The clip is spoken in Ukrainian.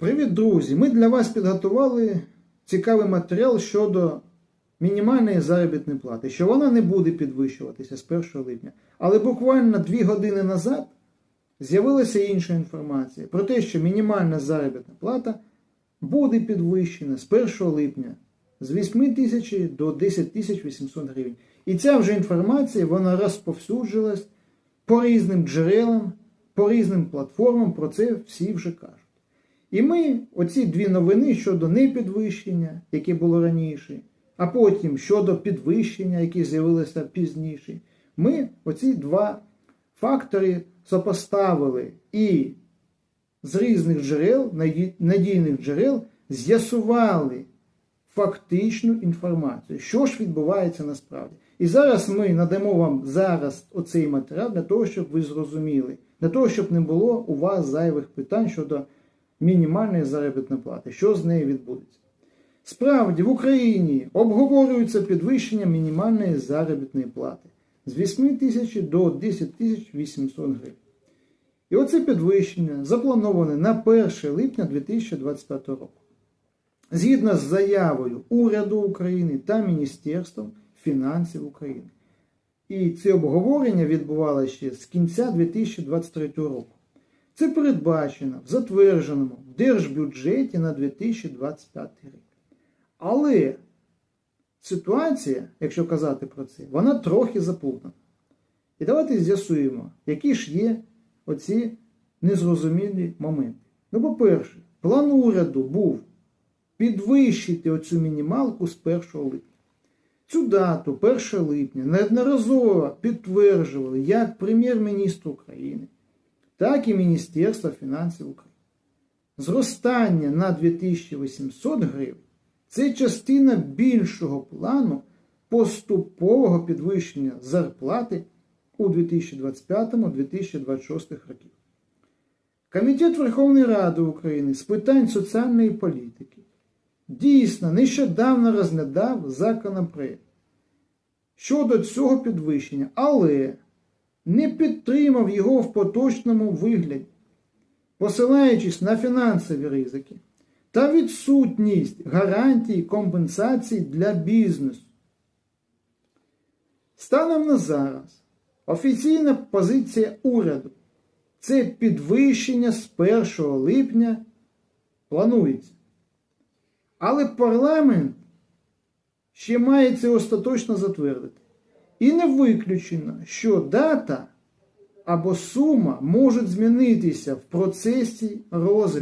Привіт, друзі! Ми для вас підготували цікавий матеріал щодо мінімальної заробітної плати, що вона не буде підвищуватися з 1 липня. Але буквально 2 години назад з'явилася інша інформація про те, що мінімальна заробітна плата буде підвищена з 1 липня з 8 тисяч до 10 тисяч 800 гривень. І ця вже інформація вона розповсюджилась по різним джерелам, по різним платформам, про це всі вже кажуть. І ми оці дві новини щодо непідвищення, яке було раніше, а потім щодо підвищення, яке з'явилося пізніше, ми оці два фактори сопоставили і з різних джерел, надійних джерел, з'ясували фактичну інформацію, що ж відбувається насправді. І зараз ми надамо вам зараз оцей матеріал для того, щоб ви зрозуміли, для того, щоб не було у вас зайвих питань щодо мінімальної заробітної плати, що з нею відбудеться. Справді, в Україні обговорюється підвищення мінімальної заробітної плати з 8 тисяч до 10 тисяч 800 гривень. І оце підвищення заплановане на 1 липня 2025 року. Згідно з заявою уряду України та Міністерством фінансів України. І це обговорення відбувалося ще з кінця 2023 року. Це передбачено в затвердженому в держбюджеті на 2025 рік. Але ситуація, якщо казати про це, вона трохи заплутана. І давайте з'ясуємо, які ж є оці незрозумілі моменти. Ну, по-перше, план уряду був підвищити оцю мінімалку з 1 липня. Цю дату, 1 липня, неодноразово підтверджували як прем'єр-міністр України, так і Міністерство фінансів України. Зростання на 2800 гривень це частина більшого плану поступового підвищення зарплати у 2025-2026 років. Комітет Верховної Ради України з питань соціальної політики дійсно нещодавно розглядав законопроект щодо цього підвищення, але не підтримав його в поточному вигляді, посилаючись на фінансові ризики та відсутність гарантій компенсацій для бізнесу. Станом на зараз офіційна позиція уряду це підвищення з 1 липня планується. Але парламент ще має це остаточно затвердити. І не виключено, що дата або сума можуть змінитися в процесі розгляду.